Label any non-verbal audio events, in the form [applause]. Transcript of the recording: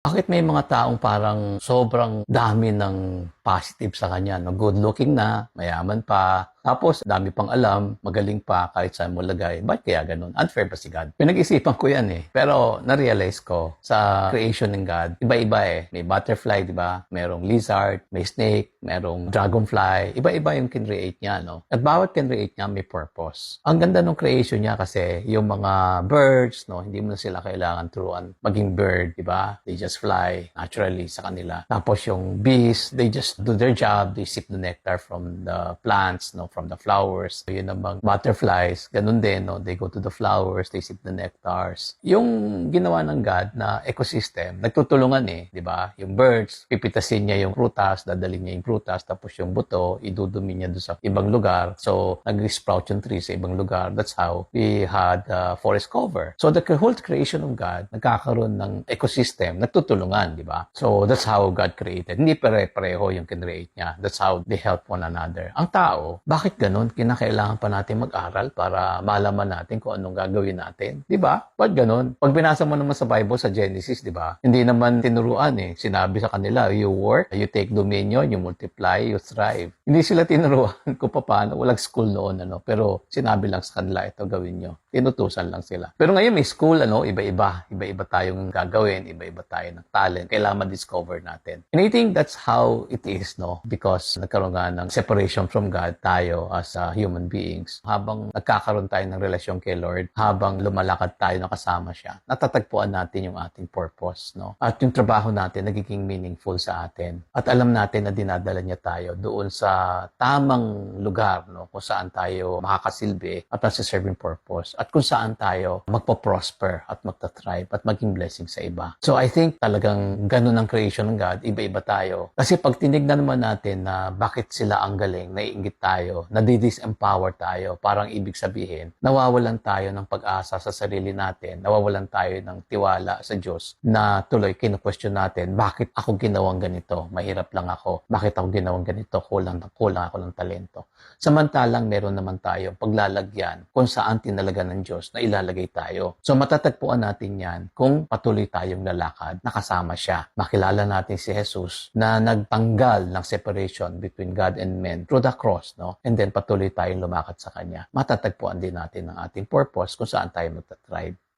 Bakit may mga taong parang sobrang dami ng positive sa kanya? No? Good looking na, mayaman pa, tapos dami pang alam, magaling pa kahit saan mo lagay. Ba't kaya ganun? Unfair ba si God? Pinag-isipan ko yan eh. Pero na-realize ko sa creation ng God, iba-iba eh. May butterfly, di ba? Merong lizard, may snake, merong dragonfly. Iba-iba yung kinreate niya, no? At bawat kinreate niya may purpose. Ang ganda ng creation niya kasi yung mga birds, no? Hindi mo na sila kailangan turuan maging bird, di ba? They just fly naturally sa kanila. Tapos yung bees, they just do their job. They sip the nectar from the plants, no? From the flowers. Yun namang butterflies, ganun din, no? They go to the flowers, they sip the nectars. Yung ginawa ng God na ecosystem, nagtutulungan eh, di ba? Yung birds, pipitasin niya yung prutas, dadalhin niya yung prutas, tapos yung buto, idudumi niya doon sa ibang lugar. So, nag-sprout yung tree sa ibang lugar. That's how we had uh, forest cover. So, the whole creation of God, nagkakaroon ng ecosystem, nagtutulungan, di ba? So, that's how God created. Hindi pare-pareho yung kinreate niya. That's how they help one another. Ang tao, bakit ganun? Kinakailangan pa natin mag-aral para malaman natin kung anong gagawin natin. Di ba? Ba't ganun? Pag binasa mo naman sa Bible, sa Genesis, di ba? Hindi naman tinuruan eh. Sinabi sa kanila, you work, you take dominion, you multiply, you thrive. Hindi sila tinuruan [laughs] kung paano. Walang school noon, ano. Pero sinabi lang sa kanila, ito gawin nyo. Tinutusan lang sila. Pero ngayon may school, ano, iba-iba. Iba-iba tayong gagawin, iba-iba tayo ng talent. Kailangan ma-discover natin. And I think that's how it is, no? Because nagkaroon nga ng separation from God tayo as uh, human beings. Habang nagkakaroon tayo ng relasyon kay Lord, habang lumalakad tayo na kasama siya, natatagpuan natin yung ating purpose, no? At yung trabaho natin nagiging meaningful sa atin. At alam natin na dinadala niya tayo doon sa tamang lugar, no? Kung saan tayo makakasilbi at nasa serving purpose. At kung saan tayo magpo-prosper at magta-thrive at maging blessing sa iba. So I think talagang ganun ang creation ng God. Iba-iba tayo. Kasi pag tinignan naman natin na bakit sila ang galing, naiingit tayo, nadi-disempower tayo, parang ibig sabihin, nawawalan tayo ng pag-asa sa sarili natin, nawawalan tayo ng tiwala sa Diyos na tuloy kinu-question natin, bakit ako ginawang ganito? Mahirap lang ako. Bakit ako ginawang ganito? Kulang, kulang ako ng talento. Samantalang meron naman tayo paglalagyan kung saan tinalaga ng Diyos na ilalagay tayo. So matatagpuan natin yan kung patuloy tayong lalakad, nakasama siya. Makilala natin si Jesus na nagtanggal ng separation between God and men through the cross, no? And then patuloy tayong lumakad sa Kanya. Matatagpuan din natin ang ating purpose kung saan tayo magta-thrive.